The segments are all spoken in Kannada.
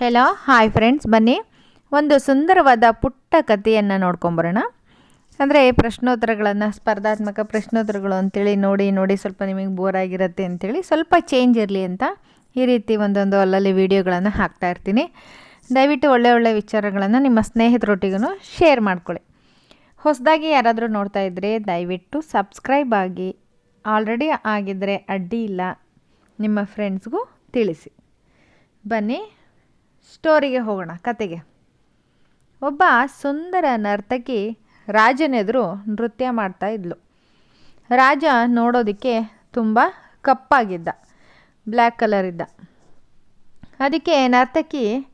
ಹೆಲೋ ಹಾಯ್ ಫ್ರೆಂಡ್ಸ್ ಬನ್ನಿ. ಒಂದು ಸುಂದರವಾದ ಪುಟ್ಟ ಕಥೆಯನ್ನು ನೋಡ್ಕೊಂಬರೋಣ. ಅಂದರೆ ಪ್ರಶ್ನೋತ್ತರಗಳನ್ನು, ಸ್ಪರ್ಧಾತ್ಮಕ ಪ್ರಶ್ನೋತ್ತರಗಳು ಅಂತೇಳಿ ನೋಡಿ ನೋಡಿ ಸ್ವಲ್ಪ ನಿಮಗೆ ಬೋರ್ ಆಗಿರುತ್ತೆ ಅಂತೇಳಿ ಸ್ವಲ್ಪ ಚೇಂಜ್ ಇರಲಿ ಅಂತ ಈ ರೀತಿ ಒಂದೊಂದು ಅಲ್ಲಲ್ಲಿ ವೀಡಿಯೋಗಳನ್ನು ಹಾಕ್ತಾ ಇರ್ತೀನಿ. ದಯವಿಟ್ಟು ಒಳ್ಳೆ ಒಳ್ಳೆ ವಿಚಾರಗಳನ್ನು ನಿಮ್ಮ ಸ್ನೇಹಿತರೊಟ್ಟಿಗೂ ಶೇರ್ ಮಾಡ್ಕೊಳ್ಳಿ. ಹೊಸದಾಗಿ ಯಾರಾದರೂ ನೋಡ್ತಾ ಇದ್ದರೆ ದಯವಿಟ್ಟು ಸಬ್ಸ್ಕ್ರೈಬ್ ಆಗಿ. ಆಲ್ರೆಡಿ ಆಗಿದ್ದರೆ ಅಡ್ಡಿ ಇಲ್ಲ. ನಿಮ್ಮ ಫ್ರೆಂಡ್ಸ್ಗೂ ತಿಳಿಸಿ. ಬನ್ನಿ. ಸ್ಟೋರಿಗೆ ಹೋಗೋಣ, ಕತೆಗೆ. ಒಬ್ಬ ಸುಂದರ ನರ್ತಕಿ ರಾಜನೆದುರು ನೃತ್ಯ ಮಾಡ್ತಾ ಇದ್ಲು. ರಾಜ ನೋಡೋದಕ್ಕೆ ತುಂಬ ಕಪ್ಪಾಗಿದ್ದ ಬ್ಲ್ಯಾಕ್ ಕಲರ್ ಇದ್ದ. ಅದಕ್ಕೆ ನರ್ತಕಿ,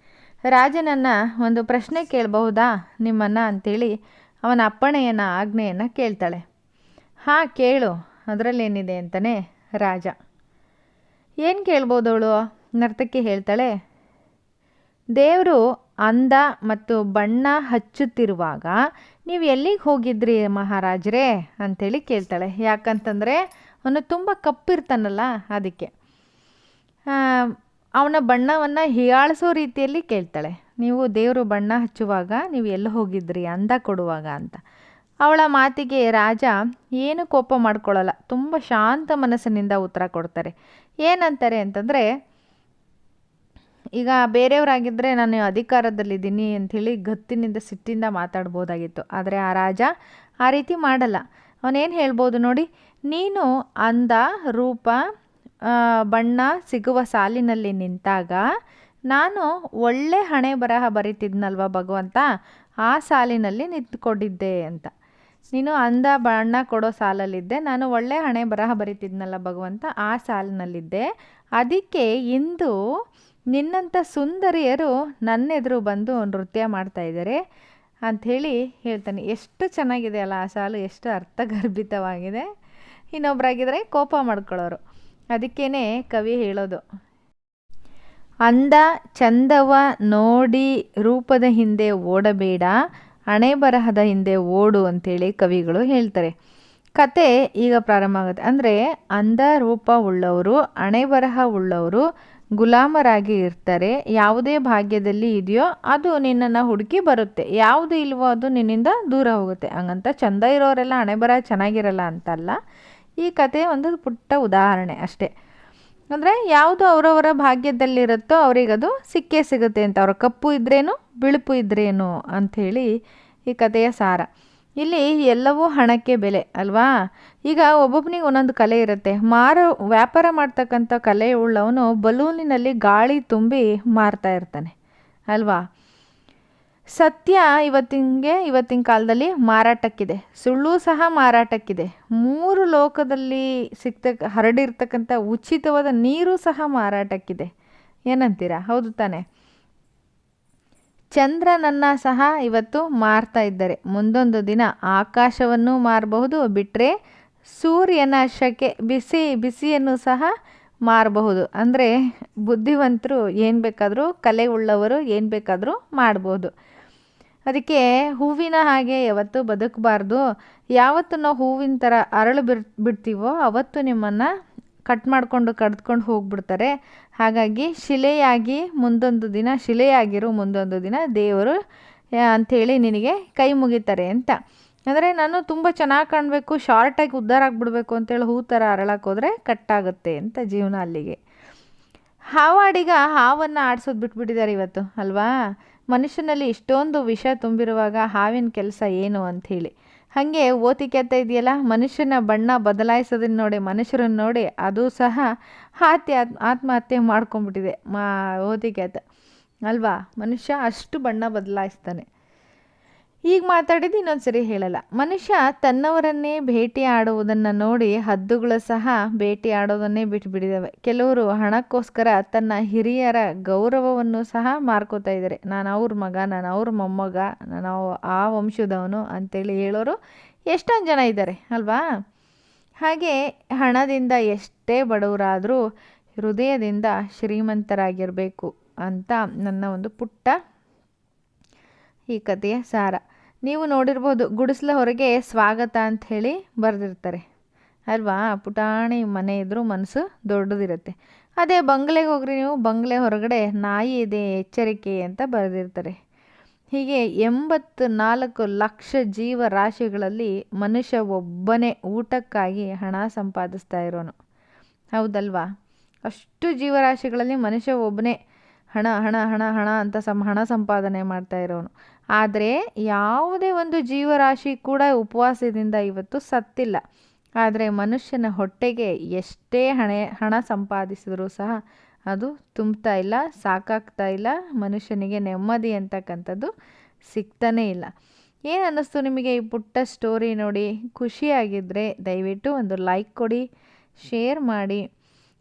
ರಾಜನನ್ನು ಒಂದು ಪ್ರಶ್ನೆ ಕೇಳಬಹುದಾ ನಿಮ್ಮನ್ನು? ಅಂತೇಳಿ ಅವನ ಅಪ್ಪಣೆಯನ್ನು, ಆಜ್ಞೆಯನ್ನು ಕೇಳ್ತಾಳೆ. ಹಾಂ, ಕೇಳು, ಅದರಲ್ಲೇನಿದೆ ಅಂತಲೇ ರಾಜ. ಏನು ಕೇಳ್ಬೋದವಳು? ನರ್ತಕಿ ಹೇಳ್ತಾಳೆ. ದೇವರು ಅಂದ ಮತ್ತು ಬಣ್ಣ ಹಚ್ಚುತ್ತಿರುವಾಗ ನೀವು ಎಲ್ಲಿಗೆ ಹೋಗಿದ್ರಿ ಮಹಾರಾಜರೇ ಅಂಥೇಳಿ ಕೇಳ್ತಾಳೆ. ಯಾಕಂತಂದರೆ ಅವನು ತುಂಬ ಕಪ್ಪಿರ್ತಾನಲ್ಲ ಅದಕ್ಕೆ. ಅವನ ಬಣ್ಣವನ್ನು ಹೀಯಾಳಿಸೋ ರೀತಿಯಲ್ಲಿ ಕೇಳ್ತಾಳೆ. ನೀವು ದೇವರು ಬಣ್ಣ ಹಚ್ಚುವಾಗ ನೀವು ಎಲ್ಲಿ ಹೋಗಿದ್ರಿ ಅಂದ ಕೊಡುವಾಗ ಅಂತ. ಅವಳ ಮಾತಿಗೆ ರಾಜ ಏನು ಕೋಪ ಮಾಡ್ಕೊಳ್ಳಲ್ಲ. ತುಂಬ ಶಾಂತ ಮನಸ್ಸಿನಿಂದ ಉತ್ತರ ಕೊಡ್ತಾರೆ. ಏನಂತಾರೆ ಅಂತಂದರೆ ಈಗ ಬೇರೆಯವರಾಗಿದ್ದರೆ ನಾನು ಅಧಿಕಾರದಲ್ಲಿದ್ದೀನಿ ಅಂಥೇಳಿ ಗತ್ತಿನಿಂದ ಸಿಟ್ಟಿಂದ ಮಾತಾಡ್ಬೋದಾಗಿತ್ತು. ಆದರೆ ಆ ರಾಜ ಆ ರೀತಿ ಮಾಡಲ್ಲ. ಅವನೇನು ಹೇಳ್ಬೋದು ನೋಡಿ, ನೀನು ಅಂದ ರೂಪ ಬಣ್ಣ ಸಿಗುವ ಸಾಲಿನಲ್ಲಿ ನಿಂತಾಗ ನಾನು ಒಳ್ಳೆ ಹಣೆ ಬರಹ ಬರಿತಿದ್ನಲ್ವ ಭಗವಂತ? ಆ ಸಾಲಿನಲ್ಲಿ ನಿಂತ್ಕೊಂಡಿದ್ದೆ ಅಂತ. ನೀನು ಅಂದ ಬಣ್ಣ ಕೊಡೋ ಸಾಲಲ್ಲಿದ್ದೆ, ನಾನು ಒಳ್ಳೆ ಹಣೆ ಬರಹ ಬರಿತಿದ್ನಲ್ಲ ಭಗವಂತ, ಆ ಸಾಲಿನಲ್ಲಿದ್ದೆ. ಅದಕ್ಕೆ ಇಂದು ನಿನ್ನಂಥ ಸುಂದರಿಯರು ನನ್ನೆದುರು ಬಂದು ನೃತ್ಯ ಮಾಡ್ತಾ ಇದ್ದಾರೆ ಅಂಥೇಳಿ ಹೇಳ್ತಾನೆ. ಎಷ್ಟು ಚೆನ್ನಾಗಿದೆ ಅಲ್ಲ ಆ ಸಾಲು, ಎಷ್ಟು ಅರ್ಥಗರ್ಭಿತವಾಗಿದೆ. ಇನ್ನೊಬ್ಬರಾಗಿದ್ದರೆ ಕೋಪ ಮಾಡ್ಕೊಳ್ಳೋರು. ಅದಕ್ಕೇ ಕವಿ ಹೇಳೋದು. ಅಂದ ಚಂದವ ನೋಡಿ ರೂಪದ ಹಿಂದೆ ಓಡಬೇಡ, ಹಣೆ ಬರಹದ ಹಿಂದೆ ಓಡು ಅಂಥೇಳಿ ಕವಿಗಳು ಹೇಳ್ತಾರೆ. ಕತೆ ಈಗ ಪ್ರಾರಂಭ ಆಗುತ್ತೆ. ಅಂದರೆ ಅಂದ ರೂಪ ಉಳ್ಳವರು, ಹಣೆ ಬರಹ ಉಳ್ಳವರು ಗುಲಾಮರಾಗಿ ಇರ್ತಾರೆ, ಯಾವುದೇ ಭಾಗ್ಯದಲ್ಲಿ ಇದೆಯೋ ಅದು ನಿನ್ನನ್ನು ಹುಡುಕಿ ಬರುತ್ತೆ. ಯಾವುದು ಇಲ್ವೋ ಅದು ನಿನ್ನಿಂದ ದೂರ ಹೋಗುತ್ತೆ. ಹಂಗಂತ ಚಂದ ಇರೋರೆಲ್ಲ ಹಣೆ ಬರ ಚೆನ್ನಾಗಿರಲ್ಲ ಅಂತಲ್ಲ. ಈ ಕತೆ ಒಂದು ಪುಟ್ಟ ಉದಾಹರಣೆ ಅಷ್ಟೇ. ಅಂದರೆ ಯಾವುದು ಅವರವರ ಭಾಗ್ಯದಲ್ಲಿರುತ್ತೋ ಅವರಿಗದು ಸಿಕ್ಕೇ ಸಿಗುತ್ತೆ ಅಂತ. ಅವರ ಕಪ್ಪು ಇದ್ರೇನು, ಬಿಳುಪು ಇದ್ರೇನು ಅಂಥೇಳಿ ಈ ಕಥೆಯ ಸಾರ. ಇಲ್ಲಿ ಎಲ್ಲವೂ ಹಣಕ್ಕೆ ಬೆಲೆ, ಅಲ್ವಾ? ಈಗ ಒಬ್ಬೊಬ್ಬನಿಗೆ ಒಂದೊಂದು ಕಲೆ ಇರುತ್ತೆ. ಮಾರೋ, ವ್ಯಾಪಾರ ಮಾಡ್ತಕ್ಕಂಥ ಕಲೆ ಉಳ್ಳವನು ಬಲೂನಿನಲ್ಲಿ ಗಾಳಿ ತುಂಬಿ ಮಾರ್ತಾ ಇರ್ತಾನೆ, ಅಲ್ವಾ? ಸತ್ಯ ಇವತ್ತಿಗೆ, ಇವತ್ತಿನ ಕಾಲದಲ್ಲಿ ಮಾರಾಟಕ್ಕಿದೆ. ಸುಳ್ಳು ಸಹ ಮಾರಾಟಕ್ಕಿದೆ. ಮೂರು ಲೋಕದಲ್ಲಿ ಸಿಗ್ತಕ್ಕ ಹರಡಿರ್ತಕ್ಕಂಥ ಉಚಿತವಾದ ನೀರು ಸಹ ಮಾರಾಟಕ್ಕಿದೆ. ಏನಂತೀರಾ? ಹೌದು ತಾನೆ. ಚಂದ್ರನನ್ನು ಸಹ ಇವತ್ತು ಮಾರ್ತಾ ಇದ್ದಾರೆ. ಮುಂದೊಂದು ದಿನ ಆಕಾಶವನ್ನು ಮಾರಬಹುದು ಬಿಟ್ಟರೆ ಸೂರ್ಯನ ಶಕೆ, ಬಿಸಿ, ಬಿಸಿಯನ್ನು ಸಹ ಮಾರಬಹುದು. ಅಂದರೆ ಬುದ್ಧಿವಂತರು ಏನು ಬೇಕಾದರೂ ಕಲೆ ಉಳ್ಳವರು ಏನು ಬೇಕಾದರೂ ಮಾಡ್ಬೋದು. ಅದಕ್ಕೆ ಹೂವಿನ ಹಾಗೆ ಯಾವತ್ತು ಬದುಕಬಾರ್ದು. ಯಾವತ್ತು ನಾವು ಹೂವಿನ ಥರ ಅರಳು ಬಿರ್, ಬಿಡ್ತೀವೋ, ಅವತ್ತು ನಿಮ್ಮನ್ನು ಕಟ್ ಮಾಡಿಕೊಂಡು ಕಡ್ದ್ಕೊಂಡು ಹೋಗ್ಬಿಡ್ತಾರೆ. ಹಾಗಾಗಿ ಶಿಲೆಯಾಗಿ ಮುಂದೊಂದು ದಿನ, ಶಿಲೆಯಾಗಿರು ಮುಂದೊಂದು ದಿನ ದೇವರು ಅಂಥೇಳಿ ನಿನಗೆ ಕೈ ಮುಗಿತಾರೆ ಅಂತ. ಅಂದರೆ ನಾನು ತುಂಬ ಚೆನ್ನಾಗಿ ಕಾಣಬೇಕು ಶಾರ್ಟಾಗಿ ಉದ್ಧಾರ ಆಗಿಬಿಡ್ಬೇಕು ಅಂತೇಳಿ ಹೂ ಥರ ಅರಳಕ್ಕೆ ಹೋದರೆ ಕಟ್ಟಾಗುತ್ತೆ ಅಂತ ಜೀವನ ಅಲ್ಲಿಗೆ. ಹಾವಾಡಿಗ ಹಾವನ್ನು ಆಡಿಸೋದು ಬಿಟ್ಬಿಟ್ಟಿದ್ದಾರೆ ಇವತ್ತು, ಅಲ್ವಾ? ಮನುಷ್ಯನಲ್ಲಿ ಇಷ್ಟೊಂದು ವಿಷ ತುಂಬಿರುವಾಗ ಹಾವಿನ ಕೆಲಸ ಏನು ಅಂಥೇಳಿ ಹಾಗೆ ಓತಿಕೆತ್ತ ಇದೆಯಲ್ಲ, ಮನುಷ್ಯನ ಬಣ್ಣ ಬದಲಾಯಿಸೋದನ್ನ ನೋಡಿ, ಮನುಷ್ಯರನ್ನ ನೋಡಿ ಅದು ಸಹ ಆತ್ಯ, ಆತ್ಮಹತ್ಯೆ ಮಾಡ್ಕೊಂಡ್ಬಿಟ್ಟಿದೆ ಮಾ ಓತಿಕೆತ ಅಲ್ವಾ? ಮನುಷ್ಯ ಅಷ್ಟು ಬಣ್ಣ ಬದಲಾಯಿಸ್ತಾನೆ. ಈಗ ಮಾತಾಡಿದ್ದು ಇನ್ನೊಂದು ಸರಿ ಹೇಳಲ್ಲ. ಮನುಷ್ಯ ತನ್ನವರನ್ನೇ ಭೇಟಿ ಆಡುವುದನ್ನು ನೋಡಿ ಹದ್ದುಗಳು ಸಹ ಭೇಟಿ ಆಡೋದನ್ನೇ ಬಿಟ್ಟುಬಿಟ್ಟಿದ್ದಾವೆ ಕೆಲವರು ಹಣಕ್ಕೋಸ್ಕರ ತನ್ನ ಹಿರಿಯರ ಗೌರವವನ್ನು ಸಹ ಮಾರ್ಕೋತಾ ಇದ್ದಾರೆ. ನಾನು ಅವ್ರ ಮಗ, ನಾನು ಅವ್ರ ಮೊಮ್ಮಗ, ನಾನು ಆ ವಂಶದವನು ಅಂತೇಳಿ ಹೇಳೋರು ಎಷ್ಟೊಂದು ಜನ ಇದ್ದಾರೆ, ಅಲ್ವಾ? ಹಾಗೆ ಹಣದಿಂದ ಎಷ್ಟೇ ಬಡವರಾದರೂ ಹೃದಯದಿಂದ ಶ್ರೀಮಂತರಾಗಿರಬೇಕು ಅಂತ ನನ್ನ ಒಂದು ಪುಟ್ಟ ಈ ಕಥೆಯ ಸಾರ. ನೀವು ನೋಡಿರ್ಬೋದು ಗುಡಿಸ್ಲ ಹೊರಗೆ ಸ್ವಾಗತ ಅಂತ ಹೇಳಿ ಬರೆದಿರ್ತಾರೆ. ಅಲ್ವಾ? ಪುಟಾಣಿ ಮನೆ ಇದ್ದರೂ ಮನಸ್ಸು ದೊಡ್ಡದಿರುತ್ತೆ. ಅದೇ ಬಂಗ್ಲೆಗೆ ಹೋಗ್ರಿ ನೀವು, ಬಂಗ್ಲೆ ಹೊರಗಡೆ ನಾಯಿ ಇದೆ, ಎಚ್ಚರಿಕೆ ಅಂತ ಬರೆದಿರ್ತಾರೆ. ಹೀಗೆ ಎಂಬತ್ತು ನಾಲ್ಕು ಲಕ್ಷ ಜೀವರಾಶಿಗಳಲ್ಲಿ ಮನುಷ್ಯ ಒಬ್ಬನೇ ಊಟಕ್ಕಾಗಿ ಹಣ ಸಂಪಾದಿಸ್ತಾ ಇರೋನು. ಹೌದಲ್ವಾ? ಅಷ್ಟು ಜೀವರಾಶಿಗಳಲ್ಲಿ ಮನುಷ್ಯ ಒಬ್ಬನೇ ಹಣ ಹಣ ಹಣ ಹಣ ಅಂತ ಸಂ, ಹಣ ಸಂಪಾದನೆ ಮಾಡ್ತಾ ಇರೋನು. ಆದರೆ ಯಾವುದೇ ಒಂದು ಜೀವರಾಶಿ ಕೂಡ ಉಪವಾಸದಿಂದ ಇವತ್ತು ಸತ್ತಿಲ್ಲ. ಆದರೆ ಮನುಷ್ಯನ ಹೊಟ್ಟೆಗೆ ಎಷ್ಟೇ ಹಣೆ, ಹಣ ಸಂಪಾದಿಸಿದರೂ ಸಹ ಅದು ತುಂಬ್ತಾ ಇಲ್ಲ, ಸಾಕಾಗ್ತಾ ಇಲ್ಲ, ಮನುಷ್ಯನಿಗೆ ನೆಮ್ಮದಿ ಅಂತಕ್ಕಂಥದ್ದು ಸಿಗ್ತಾನೇ ಇಲ್ಲ. ಏನು ಅನ್ನಿಸ್ತು ನಿಮಗೆ ಈ ಪುಟ್ಟ ಸ್ಟೋರಿ ನೋಡಿ? ಖುಷಿಯಾಗಿದ್ದರೆ ದಯವಿಟ್ಟು ಒಂದು ಲೈಕ್ ಕೊಡಿ ಶೇರ್ ಮಾಡಿ.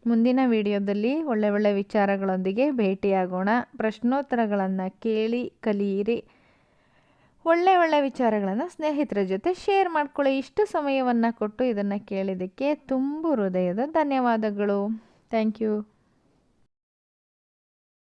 ಮುಂದಿನ ವಿಡಿಯೋದಲ್ಲಿ ಒಳ್ಳೆ ಒಳ್ಳೆ ವಿಚಾರಗಳೊಂದಿಗೆ ಭೇಟಿಯಾಗೋಣ. ಪ್ರಶ್ನೋತ್ತರಗಳನ್ನು ಕೇಳಿ, ಕಲಿಯಿರಿ. ಒಳ್ಳೆ ಒಳ್ಳೆ ವಿಚಾರಗಳನ್ನು ಸ್ನೇಹಿತರ ಜೊತೆ ಶೇರ್ ಮಾಡ್ಕೊಳ್ಳಿ. ಇಷ್ಟು ಸಮಯವನ್ನು ಕೊಟ್ಟು ಇದನ್ನು ಕೇಳಿದ್ದಕ್ಕೆ ತುಂಬು ಹೃದಯದ ಧನ್ಯವಾದಗಳು. Thank you